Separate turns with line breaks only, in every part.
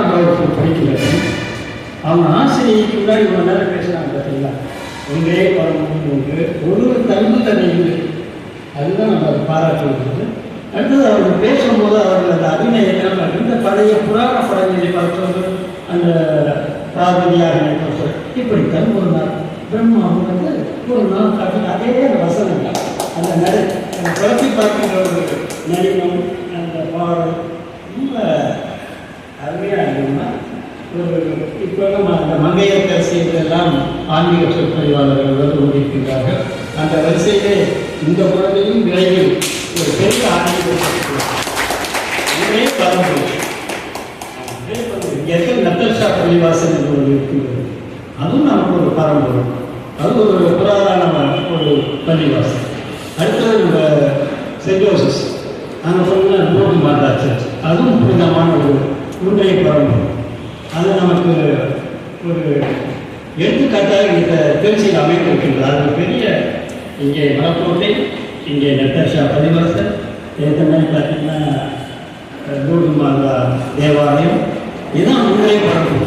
பன்னிரெண்டாம் வகுப்பு படிக்கிறது அவங்க ஆசிரியருக்கு முன்னாடி இவ்வளோ நேரம் பேசுகிறாங்க பார்த்தீங்களா? ஒன்றே பரமொழி ஒன்று ஒரு தன்மை தன்னை இல்லை அதுதான் நம்ம அதை பாராட்டுவது. அடுத்தது அவங்க பேசும்போது அவர்கள் அந்த அபிநயம் இந்த பழைய புராண படங்களை பார்த்தவங்க அந்த பார்வதியாக நினைப்பவர் இப்படி ஒரு நாள் பிரம்மா வந்து ஒரு நாள் காட்டி அதே அந்த வசனங்கள். அந்த நடை அந்த குழப்பி பார்க்கின்ற ஒரு நடினம் அந்த பாடல் ரொம்ப இப்போ நம்ம அந்த மங்கையர் கரிசைகளெல்லாம் ஆன்மீக சொற்பொழிவாளர்கள் வந்து கொண்டிருக்கின்றார்கள் அந்த வரிசையிலே இந்த குழந்தையும் விரைவில் ஒரு பெரிய ஆன்மீக சொற்பொழிவாளர். ஒரே பரம்பரை இங்கே நத்தர்ஷா பள்ளிவாசன் என்று ஒரு இருக்கின்றது. அதுவும் நமக்கு ஒரு பாரம்பரிய அது ஒரு புராதன ஒரு பள்ளிவாசன் அடுத்தது இந்த சென்ட் ஜோசஸ் அங்கே சொன்ன போட்டு மாதா சர்ச் அதுவும் புனிதமான ஒரு முன்னைய பரம்பரை அது நமக்கு ஒரு எடுத்துக்காட்டாக இந்த திருச்சியில் அமைந்திருக்கின்றார் ஒரு பெரிய இங்கே மலக்கோட்டை இங்கே நெத்தர்ஷா பள்ளிவாசல் ஏற்கனவே பார்த்தீங்கன்னா லூடு மாதா தேவாலயம். இதுதான் முன்னே பரம்பு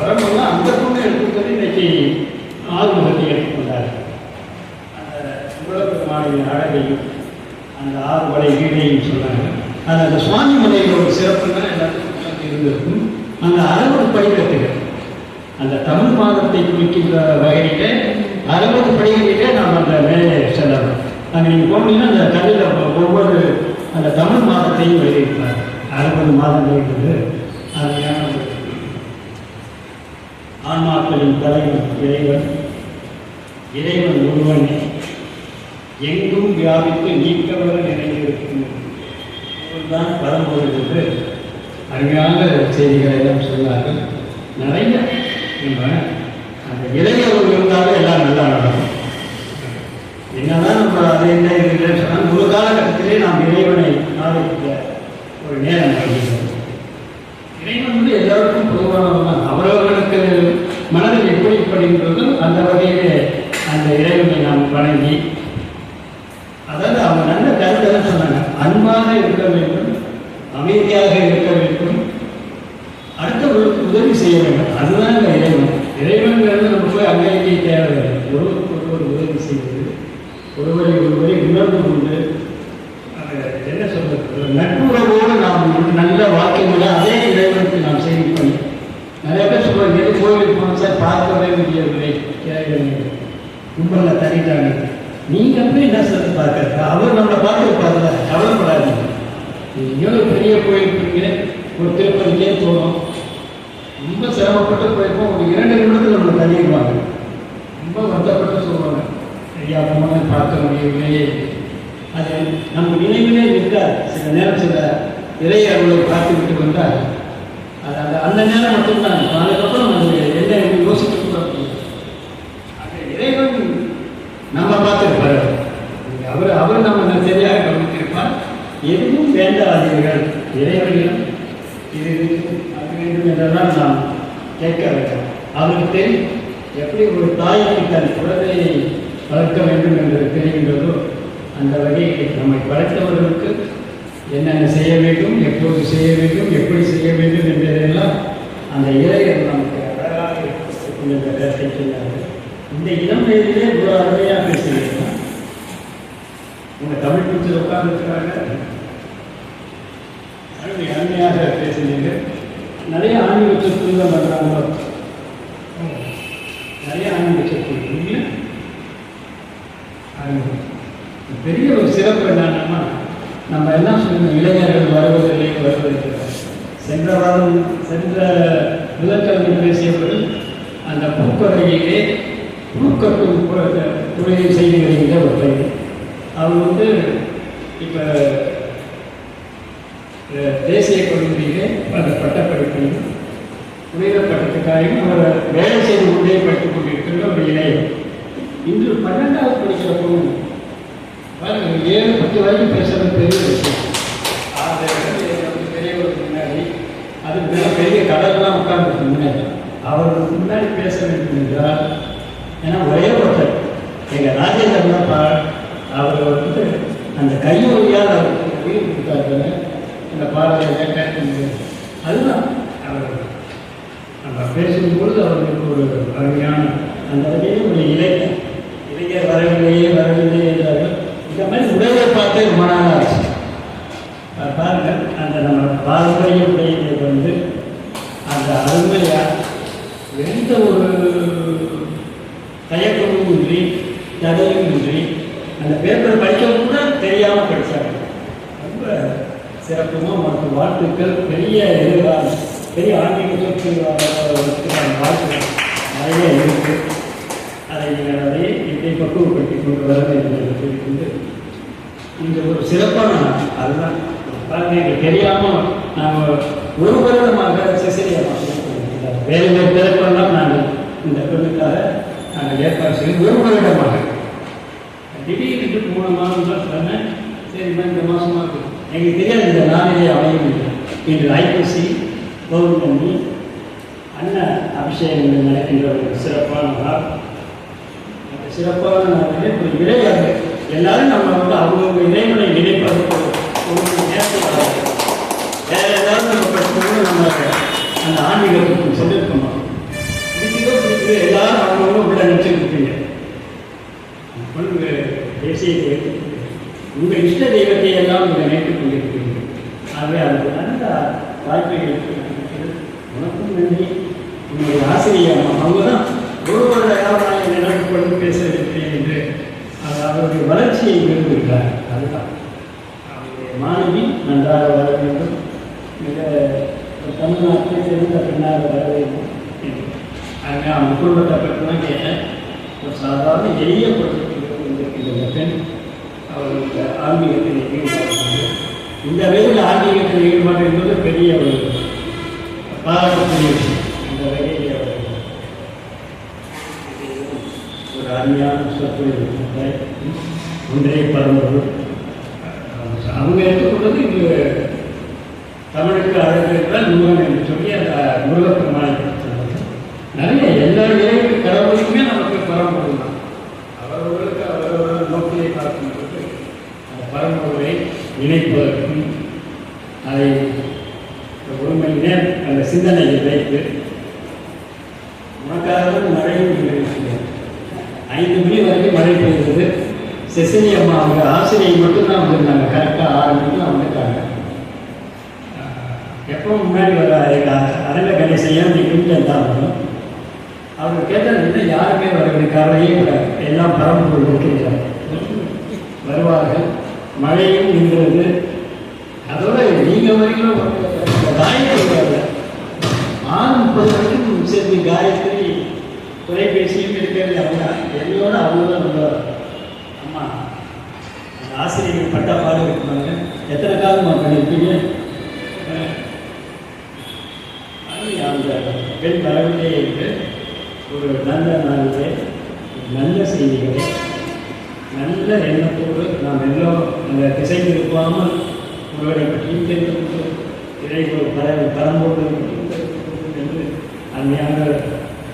பரம்புனா அந்த பொண்ணு எடுத்துக்கிறது இன்னைக்கு ஆறுமுகத்தை எடுத்துக்கொண்டார். அந்த உலகமானின் அழகையும் அந்த ஆறு மலை வீடையும் சொன்னாங்க அது அந்த சுவாமி மலையில் ஒரு சிறப்புன்னா எல்லாத்துக்கும் இருந்திருக்கும். அந்த அறுபது படிக்கட்டுகள். அந்த தமிழ் மாதத்தை குறிக்கின்ற வகையிலே அறுபது படிகளிலே நாம் அந்த மேலே செல்லலாம் அங்கே நீங்கள் போனீங்கன்னா அந்த கல்லில் ஒவ்வொரு அந்த தமிழ் மாதத்தையும் வெளியிட்டார் அறுபது மாதங்கள் என்பது. அருமையான ஆன்மாக்களின் தலைவன் இறைவன். இறைவன் ஒருவன். எங்கும் வியாபித்து நீக்கவர நிறைந்திருக்கும். தான் பரம்பொருள் என்று அருமையான செய்திகளை எல்லாம் சொன்னார்கள். நிறைய நம்ம அந்த இளைஞர்கள் இருந்தாலும் எல்லாம் நல்லா நடக்கும். என்னதான் நம்ம அது என்ன இது சொன்னால் ஒரு காலகட்டத்திலே நாம் இறைவனை ஆதரிக்க ஒரு நேரம் வருகிறது. இறைவன் வந்து எல்லாருக்கும் பொதுவானவன் அவரவர்களுக்கு மனதில் எப்படி படுகின்றதோ அந்த வகையிலே அந்த இறைவனை நாம் வணங்கி அதாவது அவங்க நல்ல கருத்தை சொன்னாங்க. அன்பாக இருக்க வேண்டும் அமைதியாக இருக்க வேண்டும் அடுத்தவர்களுக்கு உதவி செய்ய வேண்டும் அதுதான் இந்த இறைவன். இறைவன்கிறது நம்ம போய் அங்கே இங்கே தேவையில்லை ஒருவருக்கு ஒருவர் உதவி செய்வது ஒருவரை ஒருவரை உணர்ந்து கொண்டு என்ன சொல்றது? நட்புறவோடு நாம் நல்ல வாக்கியங்களை அதே இறைவனுக்கு நாம் செய்தி பண்ணி நிறைய பேர் சொல்லுவாங்க எது கோவிலுக்கு போனோம் சார் பார்க்கவே முடியவில்லை இறைவனை கும்பலில் தனிட்டாங்க நீங்கள் போய் என்ன சார் பார்க்கறது? அவர் நம்மளை பார்த்துருப்பாருல கவலைப்படாதீங்க. எவ்வளோ பெரிய கோயில் இருக்கீங்க ஒரு திருப்பதிக்கே போகணும் ரொம்ப சிரமப்பட்டு போயிருப்போம் ஒரு இரண்டு நிமிடத்தில் நம்மளை தள்ளிடுவாங்க. ரொம்ப வருத்தப்பட்டு சொல்லுவாங்க. ஐயா போனேன் பார்க்க முடியவில்லையே. அது நம்ம நினைவிலே நிற்காது சில நேரம் சில இறைய அருளை பார்த்து விட்டு வந்தால் அது அந்த அந்த நேரம் மட்டும்தான். அதுக்கப்புறம் அது என்ன என்று யோசிக்க கூட முடியாது. இறைவன் நம்ம பார்த்துருப்பாரு அவர் அவர் நம்ம சரியாக கவனித்திருப்பார் எதுவும் வேண்டாதீர்கள். இறைவனிடம் இது வேண்டும், என்றெல்லாம் நாம் கேட்க வேண்டும். அவருக்கு தெரியும் எப்படி ஒரு தாய்க்கு தன் குழந்தையை வளர்க்க வேண்டும் என்று தெரிகின்றதோ அந்த வகையில் நம்மை வளர்த்தவர்களுக்கு என்னென்ன செய்ய வேண்டும் எப்போது செய்ய வேண்டும் எப்படி செய்ய வேண்டும் என்பதெல்லாம் அந்த இளைஞர் நமக்கு அழகாக இருக்கக்கூடிய இந்த இளம் வயதிலே ஒரு அருமையாக பேசுகிறீர்கள் உங்க தமிழ் டீச்சர் உட்கார்ந்துருக்கிறாங்க. அருமை அருமையாக பேசினீர்கள். நிறைய ஆன்மீக சொற்கள் பண்ணுறாங்களோ? நிறைய ஆணி சொற்கள் பெரிய ஒரு சிறப்பு என்னன்னா நம்ம எல்லாம் சொல்லணும் இளைஞர்கள் வருவதில்லை வருவதில்லை. சென்ற வாரம் சென்ற முதற்கிழமை பேசியவர்கள் அந்த பூக்கடையிலே பூக்கட்டும் துறையை செய்து வருகின்ற ஒரு பையன். அவர் வந்து இப்போ தேசிய கல்லூரியிலே அந்த பட்டப்படிப்பையும் புனித பட்டத்துக்காகவும் அவர் வேலை செய்து கொண்டே படித்துக் கொண்டிருக்கிற ஒரு இளைஞர் இன்று பன்னெண்டாவது படிக்கிற பொண்ணு. ஏழு பத்து வரைக்கும் பேசுறது பெரிய விஷயம். ஆறு இடத்துல பெரியவருக்கு முன்னாடி அதுக்கு மேலே பெரிய கடல்லாம் உட்கார்ந்துருக்கு முன்னாடி. அவருக்கு முன்னாடி பேச வேண்டும் என்றால் ஏன்னா ஒரே ஒருத்தர். எங்கள் ராஜேந்திரன் தான் பா அவர் வந்து அந்த கையொழியால் அவருக்கு உயிர் கொடுத்தாருன்னு அந்த பாடலை கேட்டேன் அதுதான் அவர் நம்ம பேசும்பொழுது அவருக்கு ஒரு அருமையான அந்த வகையில் ஒரு இளைஞர் இளைஞர் வரவில்லையே வரவில்லையே என்றார்கள். இந்த மாதிரி உடலை பார்த்தே ரொம்ப நாள் ஆச்சு. அந்த நம்ம பாரம்பரிய உடையை வந்து அந்த அருமையாக எந்த ஒரு தயக்கமும் இன்றி தடையும் இன்றி அந்த பேப்பரை படிக்கவும் கூட தெரியாமல் படித்தாங்க ரொம்ப சிறப்புமா மற்றும் வாழ்த்துக்கள். பெரிய எதிர்கால பெரிய ஆன்மீக சொத்துக்கான வாழ்த்துக்கள். நிறைய இருக்கு. அதை நீங்கள் அதை பக்குவப்படுத்தி கொண்டு வர வேண்டும் என்று இந்த ஒரு சிறப்பான அதுதான் பாருங்க தெரியாமல் நாங்கள் ஒரு வருடமாக சிசிலியமாக வேறு வேறு நாங்கள் இந்த பெண்ணுக்காக நாங்கள் ஏற்பாடு செய்யும் ஒரு வருடமாக. திடீர்னு மூணு மாதம் தான் சொன்னேன். சரி இந்த மாதமாக இருக்கு எங்களுக்கு தெரியாது இந்த நாளிலே அமையும் இல்லை இன்று ஐப்பசி பௌர்ணமி அன்ன அபிஷேகங்கள் நடக்கின்ற ஒரு சிறப்பான நாள். அந்த சிறப்பான நாளிலே ஒரு விளையாட்டு எல்லாரும் நம்ம வந்து அவங்கவுங்க இறைவனை நினைப்பதற்கு ஒரு நேரத்தில் வேற ஏதாவது நம்ம படிச்சோம்னா நம்ம அந்த ஆன்மீகத்துக்கு சொல்லியிருக்கோம்? பிடிக்குதோ பிடிக்குதோ எல்லாரும் அவங்கவுங்க உள்ள நினச்சிருப்பீங்க உங்க தேசியத்தை வைத்து உங்கள் இஷ்ட தெய்வத்தை எல்லாம் நீங்கள் நினைத்துக் கொண்டிருக்கிறீர்கள். ஆகவே அது நல்ல வாய்ப்பை உனக்கும் நன்றி. உங்களுடைய ஆசிரியர் அவங்க தான் ஒரு வருட காலமாக கொண்டு பேச இருக்கிறேன் என்று அவர் அவருடைய வளர்ச்சியை விரும்புகிறார். அதுதான். அவருடைய மாணவி நன்றாக வர வேண்டும். மிக தமிழ்நாட்டில் சிறந்த பெண்ணாக வர வேண்டும் என்று. ஆகவே அவங்க குடும்பத்தை பற்றிலாம் கேட்டேன். ஒரு சாதாரண எளிய குடும்பத்தில் வந்திருக்கின்ற பெண் ஆன்மீகத்தில் ஈடுபாடு இந்த வயதில் ஆன்மீகத்தில் ஈடுபாடு என்பது பெரிய ஒரு பாராட்டக்கூடிய விஷயம். இந்த வகையில் ஒரு அருமையான சொற்பொழிவு ஒன்றே பரம்பொருள். அவங்க எடுத்துக்கொண்டது இது தமிழுக்கு அழகு என்றால் முருகன் என்று சொல்லி அந்த முருகப்பெருமானை நிறைய எல்லா இறைவன் கடவுளுக்குமே நமக்கு பரம்பொருள் தான் அவரவர்களுக்கு அவரவர்கள் நோக்கியை பார்க்கும்போது அந்த இணைப்பதற்கும் அதை ஒரு அந்த சிந்தனையை வைத்து உனக்காக மழையும் ஐந்து மணி வரைக்கும் மழை பெய்தது செசினி அம்மா அவங்க ஆசிரியை மட்டும்தான் வந்திருந்தாங்க. கரெக்டாக ஆறு மணிக்கு தான் வந்துட்டாங்க. எப்போ முன்னாடி வர அரங்க கணேசையும் நீங்களும் தான் வரும் அவங்க கேட்டால் இன்னும் யாருமே வரவில்லை. கவலையே எல்லாம் பரம்பு இருக்கின்றார் வருவார்கள். மழையும் நின்றது. அதோட நீங்கள் வரைக்கும் இந்த காயத்ரி வரல முப்பது வரைக்கும் சேர்ந்து காயத்ரி தொலைபேசியும் இருக்கிறது. அவங்க என்னோட அவங்க தான் அம்மா அந்த ஆசிரியர்கள் பட்ட பாடு இருக்கிறாங்க எத்தனை காலமாக பண்ணியிருப்பீங்க அது அந்த பெண் வரவில்லை என்று ஒரு நல்ல நாளிலே நல்ல செய்திகளை நல்ல எண்ணத்தோடு நாம் எல்லாம் அந்த திசை திருப்பாமல் உங்களுடைய பற்றியும் தெரிந்து கொண்டு இறைவன் பரவி பரம்போடு என்று அருமையான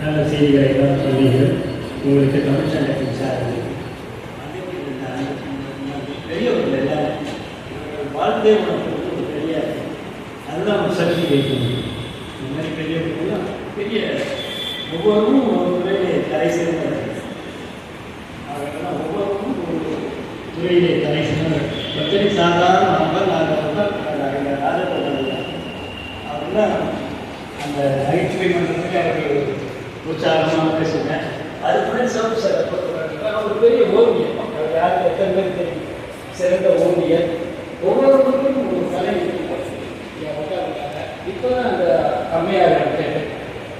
நல்ல செய்திகளை எல்லாம் சொன்னீர்கள் உங்களுக்கு தமிழ் சங்கத்தின் சார்பில் பெரியவர்கள் எல்லாரும் இவர்கள் வாழ்ந்தே பெரிய அதுதான் சக்தி வைக்கணும் இந்த மாதிரி பெரியவர்கள்லாம் பெரிய ஒவ்வொருவரும் ஒரு துறையிலே தலை சேர்ந்தவர்கள் அவர்களெல்லாம் ஒவ்வொருவரும் ஒரு துறையிலே தலை சேர்ந்தவர் ஒருத்தரை சாதாரண நபர் நாங்கள் ராஜபோதன் அவர்தான் அந்த நகைச்சுவை மன்றத்துக்கு அவர்கள் உற்சாகமாக பேசுங்க அது சிறப்பு சிறப்பு அவர் பெரிய ஓவியம் அவர் யாருக்கு எத்தனை பேர் தெரியும்? சிறந்த ஓவியர். ஒவ்வொருவருக்கும் ஒரு கலை இப்போ என் அந்த அம்மையார் கேட்டு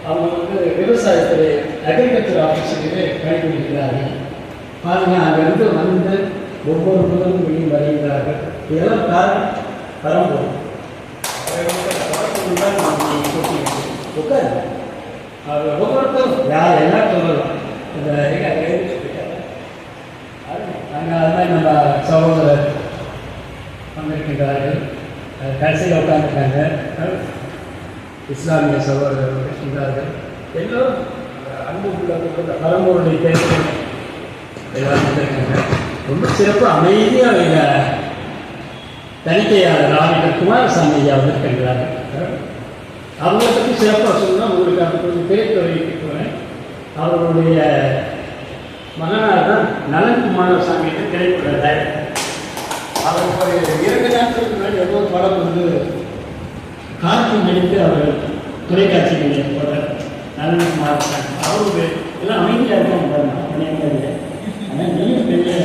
அவங்க வந்து விவசாயத்துறை அக்ரிகல்ச்சர் ஆஃபீஸருக்கு பணிபுரிகிறார்கள் பாருங்கள் அங்கேருந்து வந்து ஒவ்வொரு முதலும் வெளியில் வருகிறார்கள். இதெல்லாம் காரணம் பரம்பொருள். உட்கார் ஒவ்வொருத்தரும் யார் என்ன சொல்லலாம் இந்த எங்க அங்கே அதுதான் நம்ம சகோதரர் வந்திருக்கின்றார்கள் கடைசியில் உட்காந்துருக்காங்க இஸ்லாமிய சகோதரர் இருக்கின்றார்கள். எல்லோரும் அன்பு உள்ள பரம்பொருளை பேச எல்லாரும் வந்திருக்காங்க. ரொம்ப சிறப்பு அமைதியாக இங்க தணிக்கையாளர் ஆடிட்டர் குமாரசாமி ஐயா வந்திருக்கின்றார் அவங்கள பற்றி சிறப்பாக சொன்னால் உங்களுக்கு அது கொஞ்சம் திரைத்துறைக்கு போகிறேன் அவர்களுடைய மகனார் தான் நலன் குமாரசாமி என்று திரைப்பட டைரக்டர் அவர் ஒரு இரண்டு நாட்களுக்கு முன்னாடி ஏதோ படம் வந்து காற்று நடித்து அவர் தொலைக்காட்சி நிலையம் போடுறார் நலன் குமாரசாமி. அவருக்கு எல்லாம் அமைதியாக இருக்கும் பாருங்க. அமைதியாக ஆனால் நீயும் பெரிய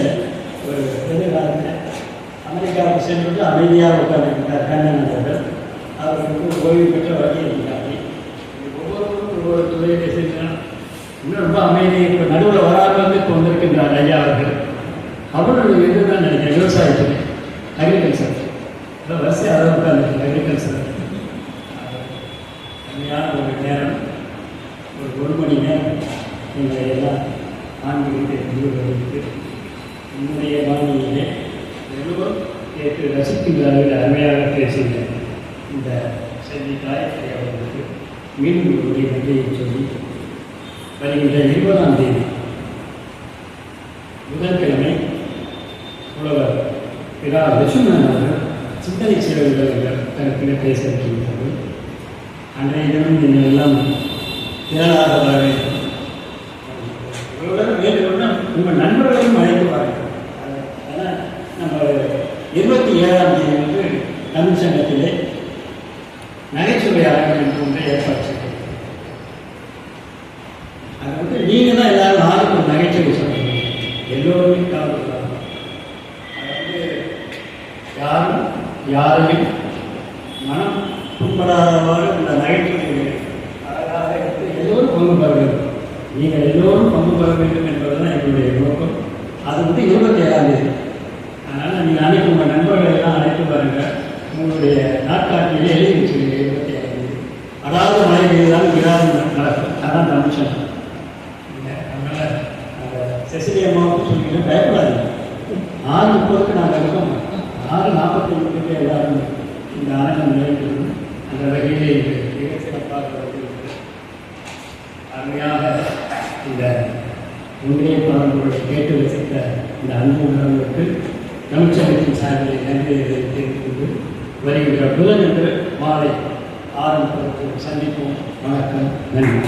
ஒரு எதிர்காலத்தில் அமெரிக்காவுக்கு சென்று அமைதியாக உட்கார்ந்திருக்கிறார் கண்ணன் அவர்கள். அவர் வந்து ஓய்வு பெற்ற வழி இருக்கிறார் ஒவ்வொருவரும் ஒவ்வொரு துறையிலே செஞ்சால் இன்னும் ரொம்ப அமைதி இப்போ நடுவில் வராமல் வந்து இப்போ வந்திருக்கின்றார் ஐயா அவர்கள். அவரும் எதிர்தான் நினைக்கிறேன் விவசாயத்துறை அக்ரிகல்ச்சர் அதான் வரிசை அதை உட்கார்ந்து அக்ரிகல்ச்சர் அருமையான ஒரு நேரம் ஒரு ஒரு மணி நேரம் நீங்கள் எல்லாம் ஆன்மீகத்தை கொண்டு என்னுடைய பாணியிலே எல்லோரும் கேட்டு ரசிக்கின்றார்கள் அருமையாக பேசுகிற இந்த செல்வி காயத்ரி அவர்களுக்கு மீண்டும் ஒரு நன்றியை சொல்லி வருகின்ற இருபதாம் தேதி புதன்கிழமை புலவர் பிதா லட்சுமணன் அவர்கள் சிந்தனை சிறுவர்கள் தரப்பில் பேச இருக்கின்றார்கள் அன்றைய தினம் நீங்கள் எல்லாம் திரளாக வர வேண்டும் இவ்வளவுதான் வேண்டும்னா உங்கள் நண்பர்களையும் அழைத்து வாருங்கள் ஆனால் நம்ம இருபத்தி ஏழாம் தேதி வந்து தமிழ் சங்கத்திலே நகைச்சுவை அரங்கம் என்று ஒன்றை ஏற்பாடு செய்கிறோம் அது வந்து நீங்கள் தான் எல்லாரும் நாளுக்கு ஒரு நகைச்சுவை சொல்லுங்க எல்லோருமே கலந்துக்கலாம் அது வந்து யாரும் யாரையும் மனம் புண்படாதவாறு இந்த நகைச்சுவை அழகாக எடுத்து எல்லோரும் பங்கு பெற வேண்டும் நீங்கள் வர பங்கு பெற வேண்டும் என்பதுதான் நோக்கம். அது வந்து இருபத்தி ஏழாம் தேதி. அதனால் நீங்கள் அனைத்து உங்கள் நண்பர்களை எல்லாம் அழைத்து பாருங்கள் உங்களுடைய நாட்காட்டிலே எழுதி வச்சுருங்க இருபத்தி ஏழாம் தேதி. அதாவது மழை பெய்தாலும் விழாவும் நடக்கும். அதான் தமிழ்ச்சம் அதனால் செசிலி அம்மாவுக்கு சொல்லிக்கிறேன் பயப்படாதீங்க. ஆறு முப்பதுக்கு நாங்கள் இருக்கோம். ஆறு நாற்பத்தி ஐந்துக்கு எல்லாரும் இந்த ஆனந்தம் நிறைவேற்றது அந்த வகையிலே இது மிக சிறப்பாக அருமையாக இந்த ஒன்றிய பாடல்களை கேட்டு ரசித்த இந்த அன்பு உணர்வுக்கு தமிழ்ச்சங்கத்தின் சார்பில் நன்றியை தெரிவித்துக் கொண்டு வருகின்ற புதன் என்று மாலை ஆரம்பத்தில் சந்திப்போம். வணக்கம். நன்றி.